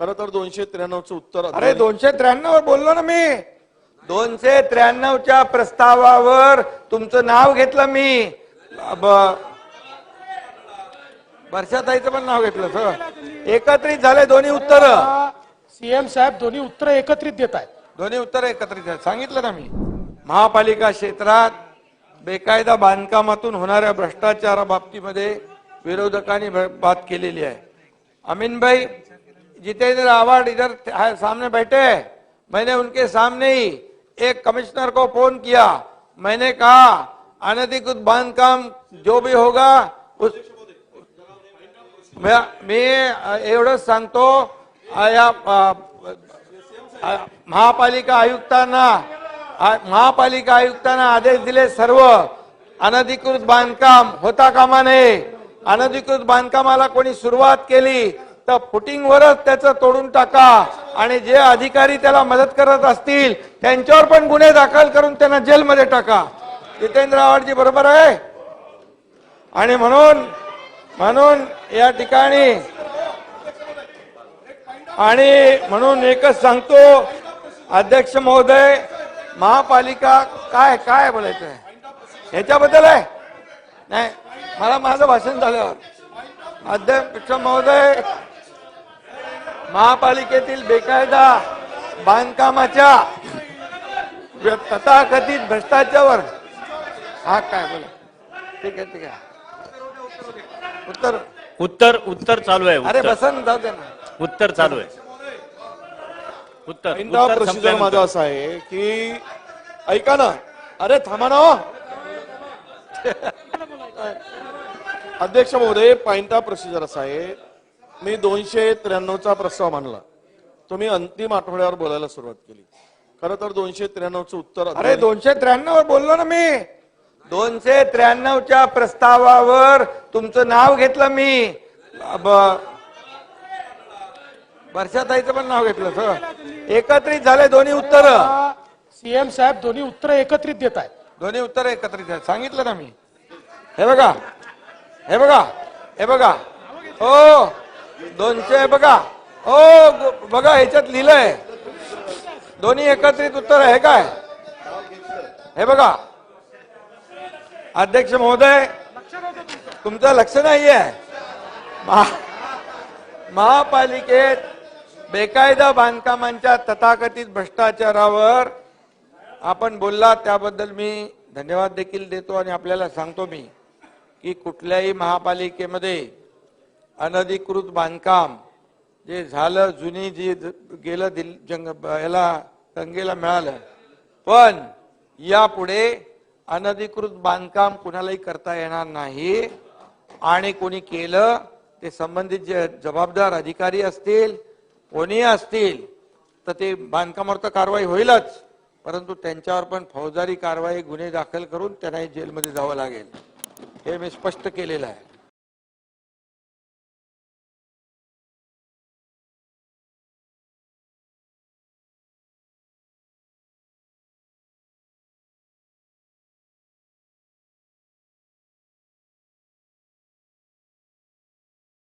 खरं तर दोनशे त्र्याण्णवचं उत्तर अरे दोनशे त्र्याण्णव बोललो ना मी. दोनशे त्र्याण्णवच्या प्रस्तावावर तुमचं नाव घेतलं मी. वर्षाताईचं पण नाव घेतलं सर एकत्रित झाले दोन्ही उत्तर. सीएम साहेब दोन्ही उत्तर एकत्रित देत आहेत. दोन्ही उत्तर एकत्रित आहेत. सांगितलं ना मी. महापालिका क्षेत्रात बेकायदा बांधकामातून होणाऱ्या भ्रष्टाचारा बाबतीमध्ये विरोधकांनी बात केलेली आहे. अमीन भाई जितेंद्र आवाड इधर सामने बैठे हैं। मैंने उनके सामने ही एक कमिश्नर को फोन किया। मैंने कहा अनधिकृत बांधकाम जो भी होगा उस मी- एवढंच सांगतो या महापालिका आयुक्तांना महापालिका आयुक्तांना आदेश दिले सर्व अनधिकृत बांधकाम होता कामा नये. अनधिकृत बांधकामाला कोणी सुरुवात केली तर फुटिंगवरच त्याचं तोडून टाका. आणि जे अधिकारी त्याला मदत करत असतील त्यांच्यावर पण गुन्हे दाखल करून त्यांना जेलमध्ये टाका. जितेंद्र आव्हाडजी बरोबर आहे? आणि म्हणून म्हणून या ठिकाणी आणि म्हणून एकच सांगतो अध्यक्ष महोदय महापालिका काय काय बोलायचं आहे ह्याच्याबद्दल आहे? नाही मला माझं भाषण झाल्यावर. अध्यक्ष महोदय महापालिकेतील बेकायदा बांधकामाच्या तथाकथित भ्रष्टाचारावर हा काय बोला? ठीक आहे ठीक आहे. उत्तर? उत्तर उत्तर चालू आहे अरे उत्तर. बसन जाऊ दे ना. उत्तर चालू आहे. उत्तर प्रोसिजर. माझा असा आहे की ऐका ना. अरे थांबा ना. अध्यक्ष महोदय पाहिंटा प्रोसिजर असा आहे. मी दोनशे त्र्याण्णवचा प्रस्ताव मांडला. तुम्ही अंतिम आठवड्यावर बोलायला सुरुवात केली. खरं तर दोनशे त्र्याण्णवचं उत्तर अरे दोनशे त्र्याण्णव बोललो ना मी. दोनशे त्र्याण्णवच्या प्रस्तावावर तुमचं नाव घेतलं मी. वर्षाताईचं पण नाव घेतलं सर. एकत्रित झाले दोन्ही उत्तर. सीएम साहेब दोन्ही उत्तर एकत्रित देत आहेत. दोन्ही उत्तर एकत्रित आहेत. सांगितलं ना मी. हे बघा. हे बघा. हे बघा. हो. दोनशे आहे बघा. हो बघा ह्याच्यात लिहिलंय. दोन्ही एकत्रित उत्तर आहे काय? हे बघा. अध्यक्ष महोदय तुमचं लक्ष नाहीये. महा- महापालिकेत बेकायदा बांधकामांच्या तथाकथित भ्रष्टाचारावर आपण बोलला त्याबद्दल मी धन्यवाद देखील देतो आणि आपल्याला सांगतो मी की कुठल्याही महापालिकेमध्ये अनधिकृत बांधकाम जे झालं जुनी जी गेलं दिल जंग याला गंगेला मिळालं. पण यापुढे अनधिकृत बांधकाम कुणालाही करता येणार नाही. आणि कोणी केलं ते संबंधित जे जबाबदार अधिकारी असतील कोणी असतील तर ते बांधकामावर तर कारवाई होईलच. परंतु त्यांच्यावर पण फौजदारी कारवाई गुन्हे दाखल करून त्यांनाही जेलमध्ये जावं लागेल. हे मी स्पष्ट केलेलं आहे.